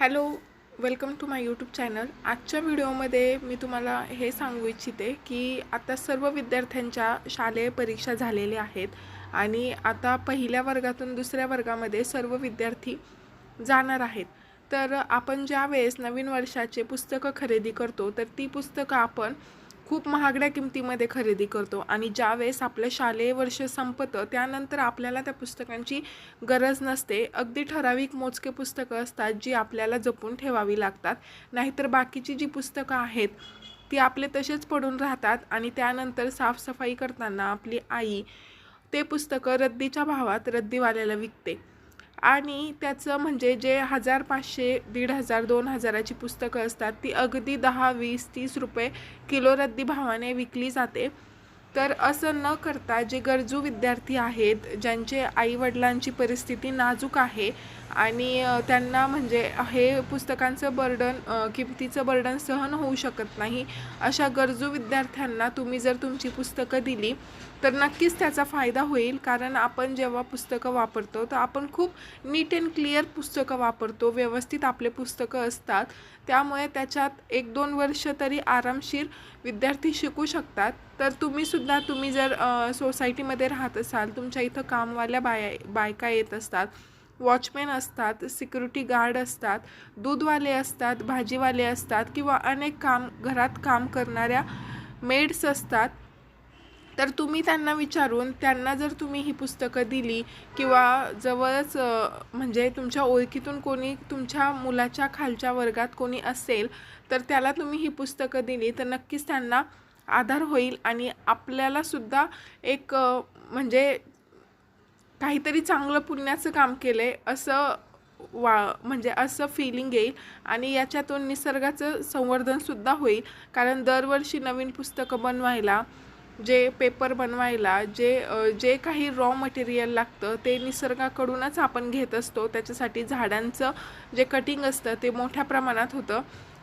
Hello welcome to my YouTube channel. आजच्या व्हिडिओमध्ये मी तुम्हाला हे सांगू इच्छिते की आता सर्व विद्यार्थ्यांच्या शालेय परीक्षा झालेल्या आहेत आणि आता पहिल्या वर्गातून दुसऱ्या वर्गामध्ये सर्व विद्यार्थी जाणार आहेत. तर आपण ज्या वेळेस नवीन वर्षाचे पुस्तकं खरेदी करतो तर ती पुस्तकं आपण खूप महागड्या किमतीमध्ये खरेदी करतो. आणि ज्यावेळेस आपलं शालेय वर्ष संपतं त्यानंतर आपल्याला त्या पुस्तकांची गरज नसते. अगदी ठराविक मोजके पुस्तकं असतात जी आपल्याला जपून ठेवावी लागतात. नाहीतर बाकीची जी पुस्तकं आहेत ती आपले तसेच पडून राहतात आणि त्यानंतर साफसफाई करताना आपली आई ते पुस्तकं रद्दीच्या भावात रद्दीवाल्याला विकते. आणि त्याचं म्हणजे जे हजार पाचशे दीड हजार दोन हजाराची पुस्तकं असतात ती अगदी दहा वीस तीस रुपये किलो रद्दी भावाने विकली जाते. तर असं न करता जे गरजू विद्यार्थी आहेत ज्यांचे आईवडिलांची परिस्थिती नाजूक आहे आणि त्यांना म्हणजे हे पुस्तकांचं बर्डन किमतीचं बर्डन सहन होऊ शकत नाही अशा गरजू विद्यार्थ्यांना तुम्ही जर तुमची पुस्तकं दिली तर नक्कीच त्याचा फायदा होईल. कारण आपण जेव्हा पुस्तकं वापरतो तर आपण खूप नीट अँड क्लिअर पुस्तकं वापरतो व्यवस्थित आपले पुस्तकं असतात. त्यामुळे त्याच्यात एक दोन वर्ष तरी आरामशीर विद्यार्थी शिकू शकतात. तर तुम्हीसुद्धा तुम्ही जर सोसायटीमध्ये राहत असाल तुमच्या इथं कामवाल्या बाया बायका येत असतात वॉचमॅन असतात सिक्युरिटी गार्ड असतात दूधवाले असतात भाजीवाले असतात किंवा अनेक काम घरात काम करणाऱ्या मेड्स असतात तर तुम्ही त्यांना विचारून त्यांना जर तुम्ही ही पुस्तकं दिली किंवा जवळच म्हणजे तुमच्या ओळखीतून कोणी तुमच्या मुलाच्या खालच्या वर्गात कोणी असेल तर त्याला तुम्ही ही पुस्तकं दिली तर नक्कीच त्यांना आधार होईल आणि आपल्यालासुद्धा एक म्हणजे काहीतरी चांगलं पुण्याचं काम केलं आहे असं वा म्हणजे असं फिलिंग येईल आणि याच्यातून निसर्गाचं संवर्धनसुद्धा होईल. कारण दरवर्षी नवीन पुस्तकं बनवायला जे पेपर बनवायला जे जे काही रॉ मटेरियल लागतं ते निसर्गाकडूनच आपण घेत असतो. त्याच्यासाठी झाडांचं जे कटिंग असतं ते मोठ्या प्रमाणात होतं.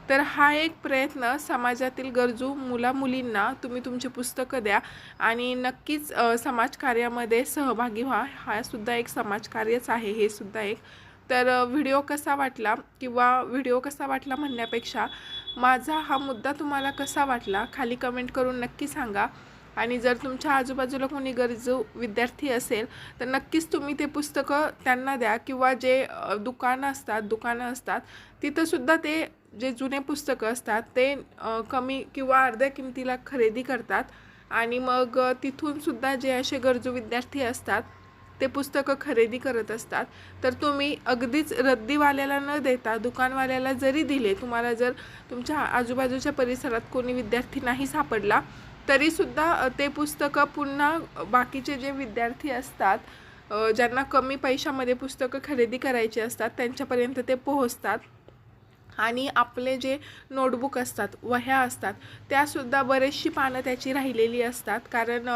तर हा एक प्रयत्न समाजातील गरजू मुला मुलींना तुम्ही तुमची पुस्तकं द्या आणि नक्कीच समाजकार्यामध्ये सहभागी व्हा. हा सुद्धा एक समाजकार्यच आहे हे सुद्धा एक. तर व्हिडिओ कसा वाटला किंवा व्हिडिओ कसा वाटला म्हणण्यापेक्षा माझा हा मुद्दा तुम्हाला कसा वाटला खाली कमेंट करून नक्की सांगा. आणि जर तुमच्या आजूबाजूला कोणी गरजू विद्यार्थी असेल तर नक्कीच तुम्ही ते पुस्तकं त्यांना द्या किंवा जे दुकानं असतात दुकानं असतात तिथंसुद्धा ते जे जुने पुस्तकं असतात ते कमी किंवा अर्ध्या किमतीला खरेदी करतात. आणि मग तिथूनसुद्धा जे असे गरजू विद्यार्थी असतात ते पुस्तकं खरेदी करत असतात. तर तुम्ही अगदीच रद्दीवाल्याला न देता दुकानवाल्याला जरी दिले तुम्हाला जर तुमच्या आजूबाजूच्या परिसरात कोणी विद्यार्थी नाही सापडला तरीसुद्धा ते पुस्तकं पुन्हा बाकीचे जे विद्यार्थी असतात ज्यांना कमी पैशामध्ये पुस्तकं खरेदी करायची असतात त्यांच्यापर्यंत ते पोहोचतात. आणि आपले जे नोटबुक असतात वह्या असतात त्यासुद्धा बरेचशी पानं त्याची राहिलेली असतात. कारण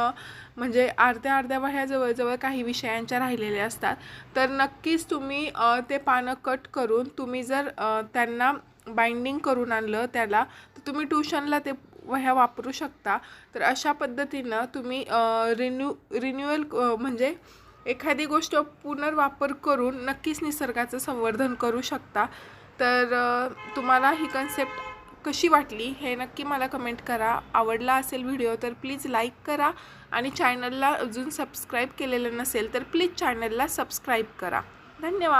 म्हणजे अर्ध्या अर्ध्या वह्या जवळजवळ काही विषयांच्या राहिलेल्या असतात. तर नक्कीच तुम्ही ते पानं कट करून तुम्ही जर त्यांना बाइंडिंग करून आणलं त्याला तर तुम्ही ट्युशनला ते वह्या वापरू शकता. तर अशा पद्धतीनं तुम्ही रिन्यू रिन्युअल म्हणजे एखादी गोष्ट पुनर्वापर करून नक्कीच निसर्गाचं संवर्धन करू शकता. तर तुम्हाला ही कन्सेप्ट कशी वाटली हे नक्की मला कमेंट करा. आवडला असेल व्हिडिओ तर प्लीज लाईक करा आणि चॅनलला अजून सबस्क्राईब केलेलं नसेल तर प्लीज चॅनलला सबस्क्राईब करा. धन्यवाद.